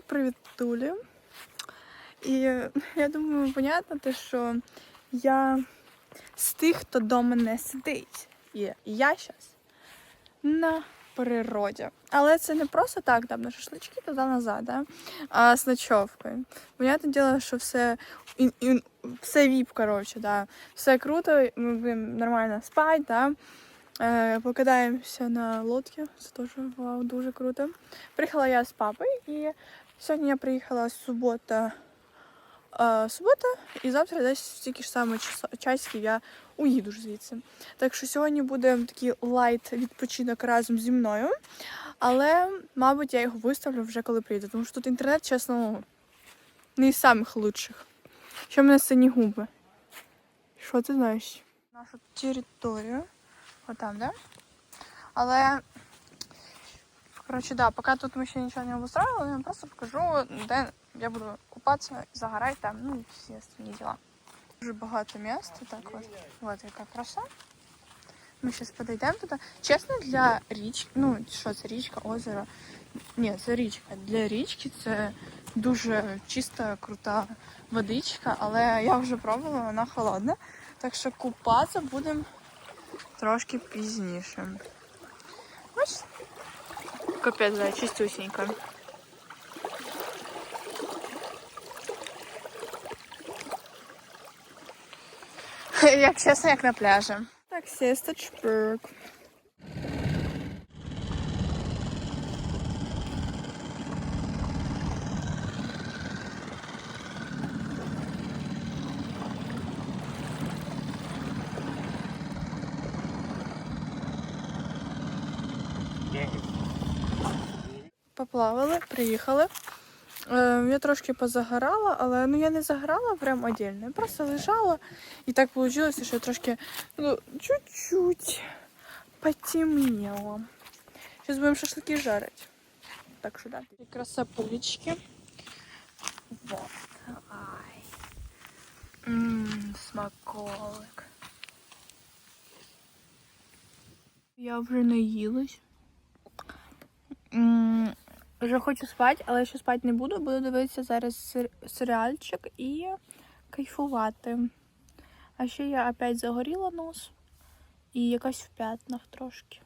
Привіт, Тулі. І я думаю, понятно, те, що я з тих, хто вдома не сидить. І я зараз на природі. Але це не просто так, там на шашлички туди назад, да? а з ночовкою. Понятне діло, що все, і, і, все віп, коротше, да. все круто, ми будемо нормально спати, да? Е, покидаємося на лодці, це теж вау, дуже круто. Приїхала я з папою і сьогодні я приїхала субота. Е, субота, і завтра десь в стільки ж саме час- часиків я уїду ж звідси. Так що сьогодні буде такий лайт відпочинок разом зі мною. Але, мабуть, я його виставлю вже коли прийду, тому що тут інтернет, чесно, ну, не із самих лучших. Ще в мене сині губи. Що ти знаєш? Нашу територію. Отам, да? Але, коротше, да, поки тут ми ще нічого не обустроїли, я вам просто покажу, де я буду купатися, загорати там, ну і всі остальні діла. Дуже багато місць, так от. От яка краса. Ми зараз підійдемо туди. Чесно, для річки, ну що це річка, озеро. Ні, це річка. Для річки це дуже чиста, крута водичка, але я вже пробувала, вона холодна. Так що купатися будемо трошки пізніше. Ось. Капець, да, чистюсенько Як чесно, як на пляжі. Так, сіста Поплавали, приїхали. Е, я трошки позагорала, але ну я не загорала прям отдельно. Я просто лежала і так вийшло, що я трошки ну, чуть-чуть потемнело. Зараз будемо шашлики жарити. Так що да. Красапулечки. Вот. Ай. Ммм, смаколик. Я вже наїлась. М, Вже хочу спати, але ще спати не буду. Буду дивитися зараз серіальчик і кайфувати. А ще я опять загоріла нос і якась в п'ятнах трошки.